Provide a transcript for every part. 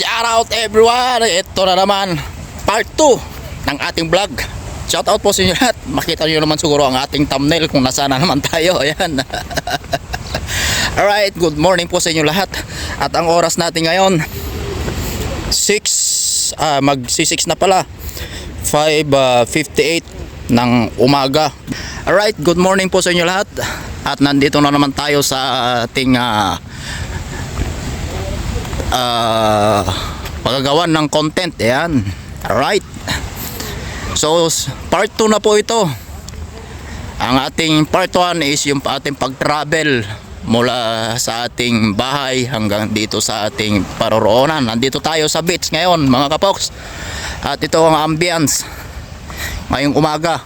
Shout out everyone! Ito na naman, part 2 ng ating vlog. Shout out po sa inyo lahat. Makita nyo naman siguro ang ating thumbnail kung nasaan na naman tayo. Ayan. Alright, good morning po sa inyo lahat. At ang oras natin ngayon, 6, ah, mag 6 na pala. 5.58 ng umaga. Alright, good morning po sa inyo lahat. At nandito na naman tayo sa ating ah, uh, pagagawan ng content. Ayan. Alright. So, part 2 na po ito. Ang ating part 1 is yung ating pag-travel mula sa ating bahay hanggang dito sa ating paroroonan. Nandito tayo sa beach ngayon mga kapoks. At ito ang ambience ngayong umaga.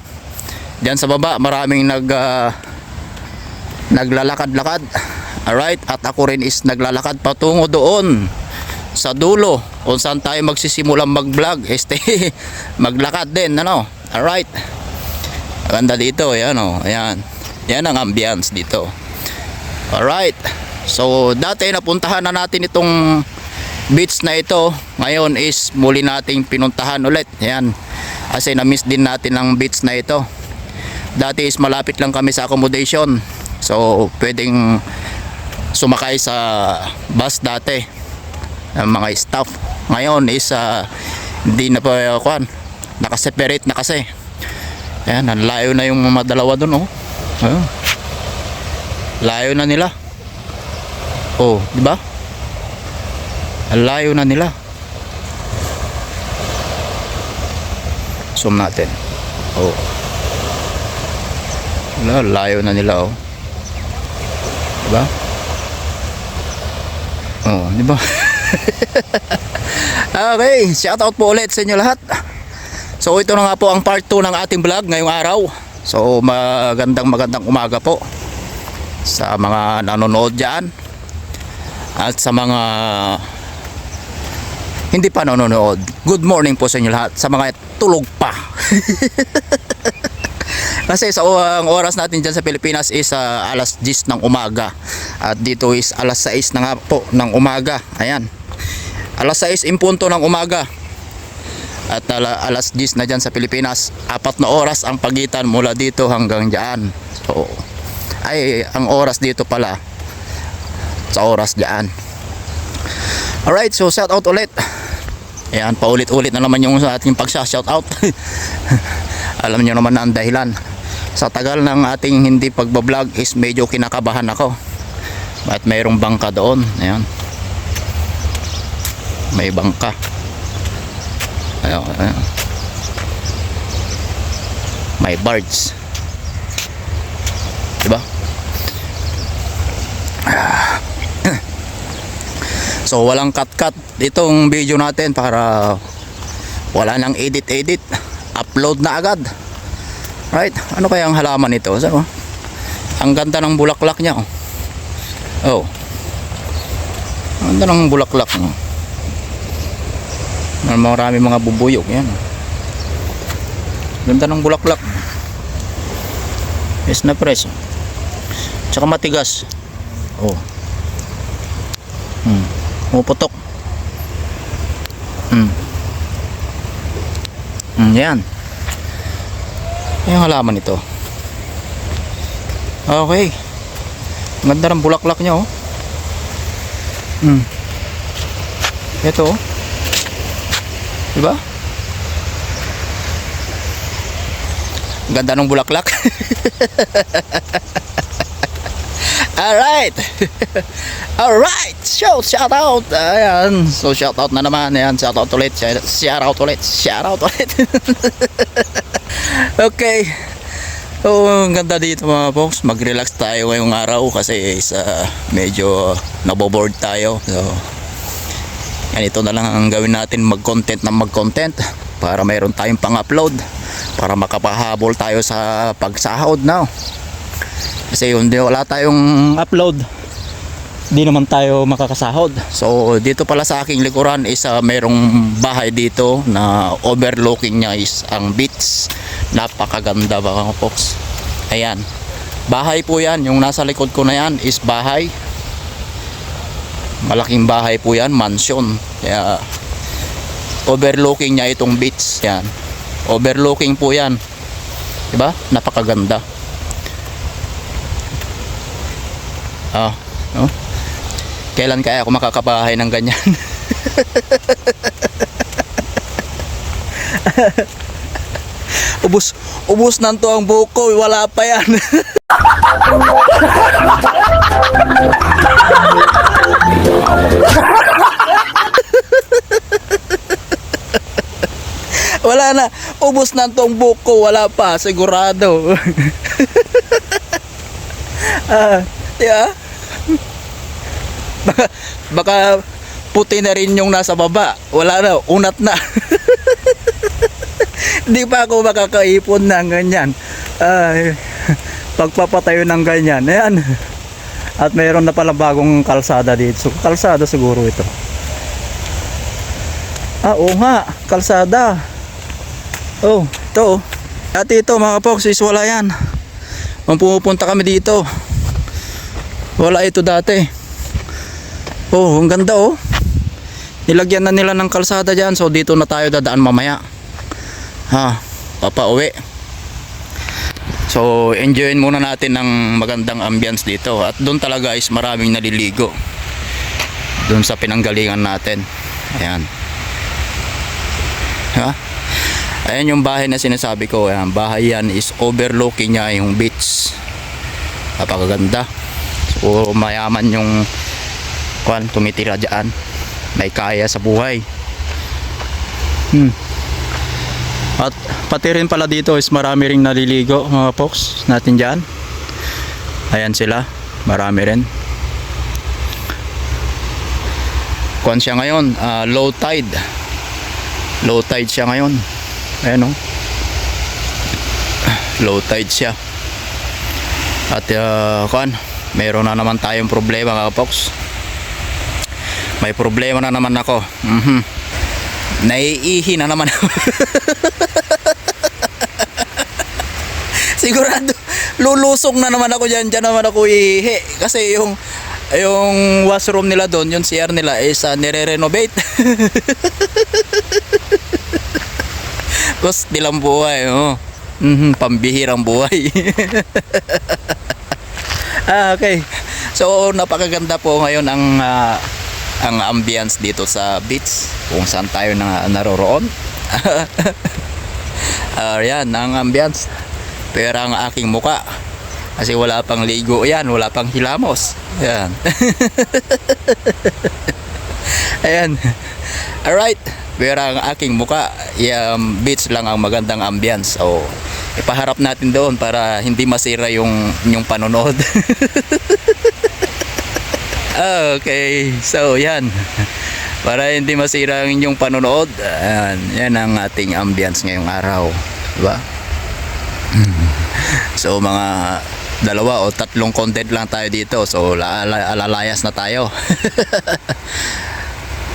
Diyan sa baba maraming nag ah, naglalakad-lakad. Alright, at ako rin is naglalakad patungo doon sa dulo kung saan tayo magsisimulang mag-vlog. Este, maglakad din, ano? Alright. Ganda dito, yan o. Ayan. Yan ang ambience dito. Alright. So, dati napuntahan na natin itong beach na ito. Ngayon is muli nating pinuntahan ulit. Ayan. Kasi na-miss din natin ang beach na ito. Dati is malapit lang kami sa accommodation. So, pwedeng sumakay sa bus dati ng mga staff. Ngayon is ah, hindi na pa uh, kwan. Nakaseparate na kasi. Ayan, ang layo na yung mga dalawa doon oh. Ayun. Layo na nila. Oh, di ba? Ang layo na nila. Zoom natin. Oh. Wala, layo na nila oh. Diba? Oh, di ba? okay, shout out po ulit sa inyo lahat. So ito na nga po ang part 2 ng ating vlog ngayong araw. So magandang magandang umaga po sa mga nanonood dyan at sa mga hindi pa nanonood. Good morning po sa inyo lahat. Sa mga tulog pa. Kasi sa uh, ang oras natin dyan sa Pilipinas is uh, alas 10 ng umaga. At dito is alas 6 na nga po ng umaga. Ayan. Alas 6 in punto ng umaga. At ala, alas 10 na dyan sa Pilipinas. Apat na oras ang pagitan mula dito hanggang dyan. So, ay, ang oras dito pala sa oras dyan. Alright, so shout out ulit. Ayan, paulit-ulit na naman yung sa ating pagsha-shout out. Alam niyo naman na ang dahilan. Sa tagal ng ating hindi pagbablog is medyo kinakabahan ako. At mayroong bangka doon. Ayan. May bangka. Ayan, ayan. May birds. Diba? Ah. So walang cut-cut itong video natin para wala nang edit-edit. Upload na agad. Right? Ano kaya ang halaman nito? So, ang ganda ng bulaklak niya. Oh. Oh. Ang ganda ng bulaklak. Oh. Marami mga bubuyog. Yan. Ganda ng bulaklak. Yes na fresh. Tsaka matigas. Oh. Hmm. Pumuputok. Hmm. Hmm, yan. Yung halaman ito. Okay. Ganda ng bulaklak niya oh. Hmm. Ito oh. Diba? Ganda ng bulaklak. Alright. Alright. So, shout out. Ayan. So, shout out na naman. Ayan, shout out ulit. Shout out ulit. Shout out ulit. okay. So, ang ganda dito mga folks. Mag-relax tayo ngayong araw kasi is uh, medyo naboboard tayo. So, ganito na lang ang gawin natin mag-content na mag-content para mayroon tayong pang-upload para makapahabol tayo sa pagsahod now. Kasi yun, wala tayong upload. Di naman tayo makakasahod. So, dito pala sa aking likuran is uh, merong bahay dito na overlooking niya is ang beach. Napakaganda mga folks. Ayan. Bahay po yan. Yung nasa likod ko na yan is bahay. Malaking bahay po yan, mansion. Kaya overlooking niya itong beach. Yan. Overlooking po yan. Diba? Napakaganda. Ah, no? Kailan kaya ako makakabahay ng ganyan? ubus ubus nanto ang buko, wala pa yan. wala na, ubus nanto ang buko, wala pa, sigurado. ah, yeah. baka, baka puti na rin yung nasa baba. Wala na, unat na. Hindi pa ako makakaipon ng ganyan. Ay, pagpapatayo ng ganyan. Ayan. At mayroon na pala bagong kalsada dito. So, kalsada siguro ito. Ah, oo nga. Kalsada. Oh, ito oh. Dati ito mga folks, is wala yan. Nung pumupunta kami dito. Wala ito dati. Oh, ang ganda oh. Nilagyan na nila ng kalsada dyan. So dito na tayo dadaan mamaya. Ha, papauwi. So enjoyin muna natin ng magandang ambience dito. At doon talaga is maraming naliligo. Doon sa pinanggalingan natin. Ayan. Ha? Ayan yung bahay na sinasabi ko. Ayan, bahay yan is overlooking niya yung beach. Napakaganda. So mayaman yung kwan tumitira dyan. May kaya sa buhay. Hmm. At pati rin pala dito is marami ring naliligo mga folks natin dyan. Ayan sila. Marami rin. Kwan siya ngayon. ah, low tide. Low tide siya ngayon. Ayan o. Low tide siya. At uh, kwan. Meron na naman tayong problema mga folks. May problema na naman ako. Mhm. Naiihi na naman. Sigurado lulusong na naman ako diyan, diyan naman ako ihi kasi yung yung washroom nila doon, yung CR nila is uh, nire-renovate. Tapos nilang buhay, oh. Mhm, pambihirang buhay. ah, okay. So napakaganda po ngayon ang ah, ang ambience dito sa beach kung saan tayo na naroroon. Yan ang ambience. Pero ang aking muka kasi wala pang ligo yan, wala pang hilamos. Yan. Ayan. Alright. Pero ang aking muka, yung beach lang ang magandang ambience. So, ipaharap natin doon para hindi masira yung, yung panonood. okay. So, yan. Para hindi masira ang inyong panonood. Ayan. Yan ang ating ambience ngayong araw. Diba? So mga dalawa o tatlong content lang tayo dito. So la- la- alalayas na tayo.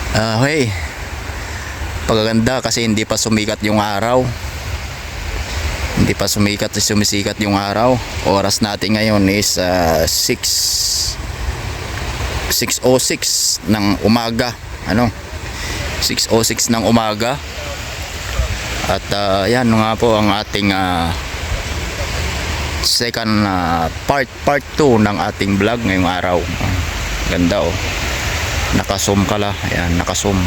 Ah, okay. Pagaganda kasi hindi pa sumikat yung araw. Hindi pa sumikat sumisikat yung araw. Oras natin ngayon is ah, 6 6:06 ng umaga. Ano? 6:06 ng umaga. At ah, yan nga po ang ating ah, second ah, part part 2 ng ating vlog ngayong araw. Ganda oh. Naka-zoom ka la. Ayan, naka-zoom.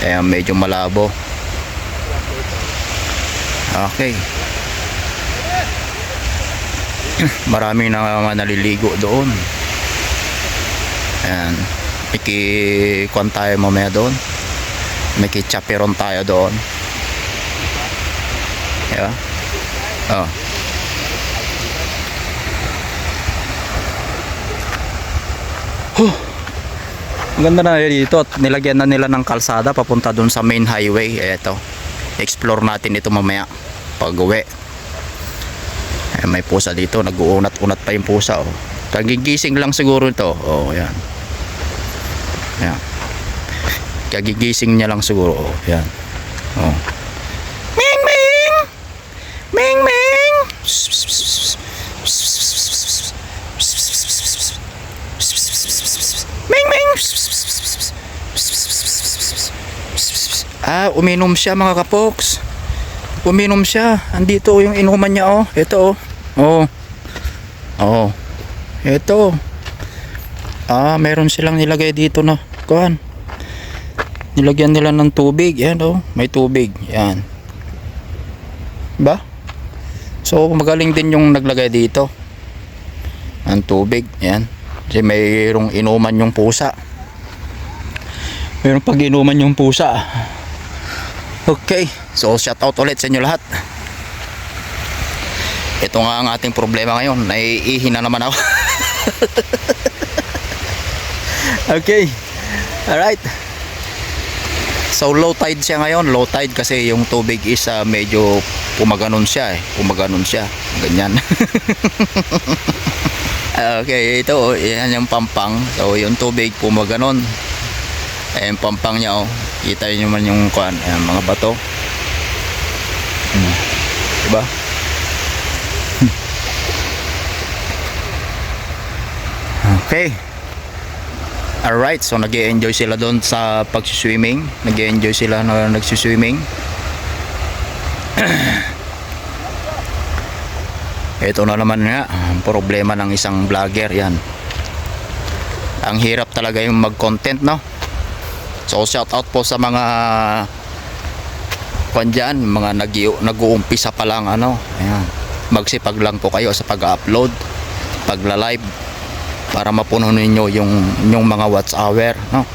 Ayan, medyo malabo. Okay. Maraming na naliligo doon. Ayan. Iki-kwan tayo mamaya doon. May kichaperon tayo doon. Yeah. Oh. Huh. Ang ganda na dito at nilagyan na nila ng kalsada papunta dun sa main highway. Ito. Explore natin ito mamaya pag uwi. Eh, may pusa dito. Nag-uunat-unat pa yung pusa. Oh. Kagigising lang siguro ito. Oh, yan. Ayan. Kagigising niya lang siguro. Oh, yan. Oh. Ming Ming! Ming Ming! Ming Ming! Ah, uminom siya mga kapoks. Uminom siya. Andito yung inuman niya oh. Ito oh. Oh. Oh. Ito. Ah, meron silang nilagay dito na. No? Kuhan. Nilagyan nila ng tubig. Yan oh. May tubig. Yan. Ba? So, magaling din yung naglagay dito. Ang tubig. Yan. Kasi mayroong inuman yung pusa. Mayroong pag inuman yung pusa. Okay. So, shout out ulit sa inyo lahat. Ito nga ang ating problema ngayon. Naiihi na naman ako. okay. Alright. So low tide siya ngayon. Low tide kasi yung tubig is ah, medyo pumaganon siya eh. Pumaganon siya. Ganyan. okay, ito oh, yan yung pampang. So yung tubig pumaganon. Yung pampang niya oh. Kita niyo man yung kuan, ayan, mga bato. Hmm. Diba? Okay. Alright, so nag enjoy sila doon sa pag-swimming. nag enjoy sila na nagsiswimming. Ito na naman nga, problema ng isang vlogger yan. Ang hirap talaga yung mag-content, no? So shout out po sa mga kwan mga nag nag-uumpisa pa lang ano. Ayan. Magsipag lang po kayo sa pag-upload, pagla-live para mapuno ninyo yung yung mga watch hour, no?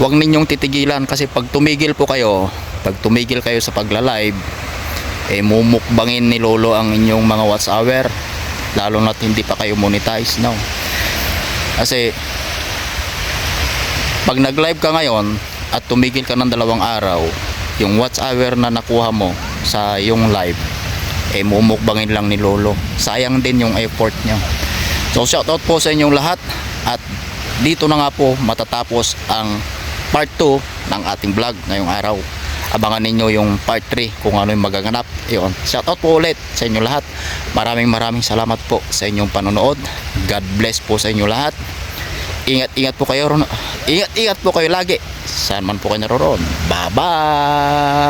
Huwag ninyong titigilan kasi pag tumigil po kayo, pag tumigil kayo sa pagla-live, eh mumukbangin ni Lolo ang inyong mga watch hour lalo na't hindi pa kayo monetize, no? Kasi pag nag-live ka ngayon at tumigil ka ng dalawang araw, yung watch hour na nakuha mo sa yung live, eh mumukbangin lang ni Lolo. Sayang din yung effort niya. So shoutout po sa inyong lahat at dito na nga po matatapos ang part 2 ng ating vlog ngayong araw. Abangan ninyo yung part 3 kung ano yung magaganap. Ayun. Shoutout po ulit sa inyong lahat. Maraming maraming salamat po sa inyong panonood. God bless po sa inyong lahat. Ingat-ingat po kayo. Ingat-ingat po kayo lagi. Saan man po kayo naroon. Bye-bye!